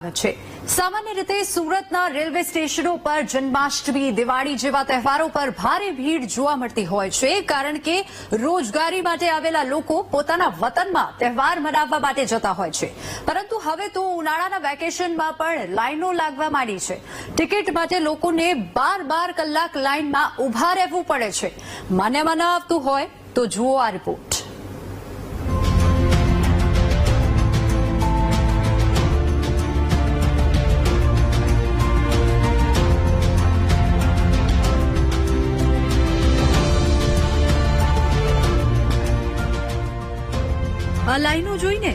છે. સામાન્ય રીતે સુરતના રેલવે સ્ટેશનો પર જન્માષ્ટમી, દિવાળી જેવા તહેવારો પર ભારે ભીડ જોવા મળતી હોય છે, કારણ કે રોજગારી માટે આવેલા લોકો પોતાના વતનમાં તહેવાર મનાવવા માટે જતા હોય છે. પરંતુ હવે તો ઉનાળાના વેકેશનમાં પણ લાઈનો લાગવા માંડી છે. ટિકિટ માટે લોકોને બાર બાર કલાક લાઈનમાં ઊભા રહેવું પડે છે. માન્યમાં ન આવતું હોય તો જુઓ આ રિપોર્ટ. આ લાઈનો જોઈને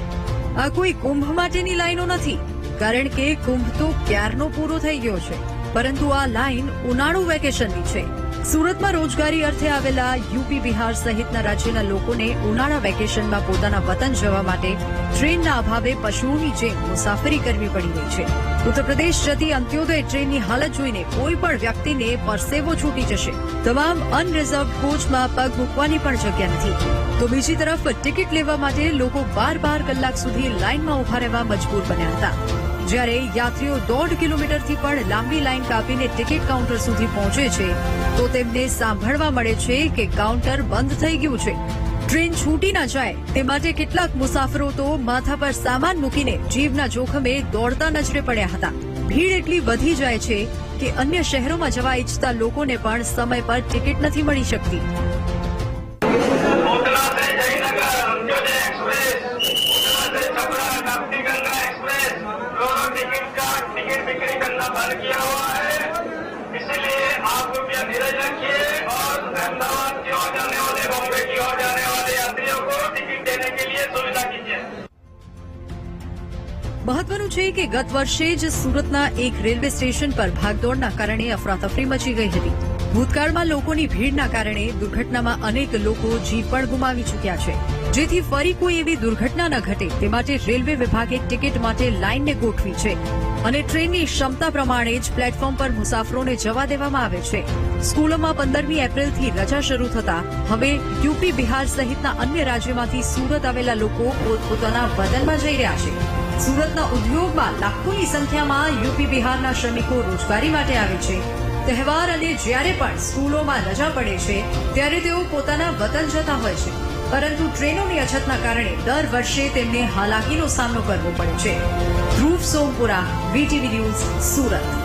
આ કોઈ કુંભ માટેની લાઈનો નથી, કારણ કે કુંભ તો ક્યારનો પૂરો થઈ ગયો છે. પરંતુ આ લાઈન ઉનાળુ વેકેશનની છે. સુરતમાં રોજગારી અર્થે આવેલા યુપી, બિહાર સહિતના રાજ્યના લોકોને ઉનાળા વેકેશનમાં પોતાના વતન જવા માટે ટ્રેનના અભાવે પશુઓની જેમ મુસાફરી કરવી પડી રહી છે. ઉત્તરપ્રદેશ જતી અંત્યોદય ટ્રેનની હાલત જોઈને કોઈ પણ વ્યક્તિને પરસેવો છૂટી જશે. તમામ અનરિઝર્વ કોચમાં પગ મૂકવાની પણ જગ્યા નથી. તો બીજી તરફ ટિકિટ લેવા માટે લોકો બાર બાર કલાક સુધી લાઇનમાં ઊભા રહેવા મજબૂર બન્યા હતા. જ્યારે યાત્રીઓ દોઢ કિલોમીટરથી પણ લાંબી લાઇન કાપીને ટિકિટ કાઉન્ટર સુધી પહોંચે છે, તો તેમને સાંભળવા મળે છે કે કાઉન્ટર બંધ થઈ ગયું છે. ટ્રેન છૂટી ના જાય, તે માટે કેટલાક મુસાફરો તો માથા પર સામાન મૂકીને જીવના જોખમે દોડતા નજરે પડ્યા હતા. ભીડ એટલી વધી જાય છે કે અન્ય શહેરોમાં જવા ઈચ્છતા લોકોને પણ સમય પર ટિકિટ નથી મળી શકતી. टिकट बिक्री करना बंद किया हुआ है इसीलिए आप रुपया धीरज रखिए और अहमदाबाद की ओर जाने वाले बॉम्बे की ओर जाने वाले यात्रियों को टिकट देने के लिए सुविधा कीजिए મહત્વનું છે કે ગત વર્ષે જ સુરતના એક રેલવે સ્ટેશન પર ભાગદોડના કારણે અફરાતફરી મચી ગઈ હતી ભૂતકાળમાં લોકોની ભીડના કારણે દુર્ઘટનામાં અનેક લોકો જીવ પણ ગુમાવી ચૂક્યા છે જેથી ફરી કોઈ એવી દુર્ઘટના ન ઘટે. તે માટે રેલવે વિભાગે ટિકિટ માટે લાઇનને ગોઠવી છે અને ટ્રેનની ક્ષમતા પ્રમાણે જ પ્લેટફોર્મ પર મુસાફરોને જવા દેવામાં આવે છે. સ્કૂલોમાં પંદરમી એપ્રિલથી રજા શરૂ થતા હવે યુપી, બિહાર સહિતના અન્ય રાજ્યોમાંથી સુરત આવેલા લોકો પોતપોતાના વતનમાં જઈ રહ્યા છે. સુરતના ઉદ્યોગમાં લાખોની સંખ્યામાં યુપી, બિહારના શ્રમિકો રોજગારી માટે આવે છે. તહેવાર અને જ્યારે પણ સ્કૂલોમાં રજા પડે છે, ત્યારે તેઓ પોતાના વતન જતા હોય છે. પરંતુ ટ્રેનોની અછતના કારણે દર વર્ષે તેમને હાલાકીનો સામનો કરવો પડે છે. Dhruv Sompura, VTV news, Surat.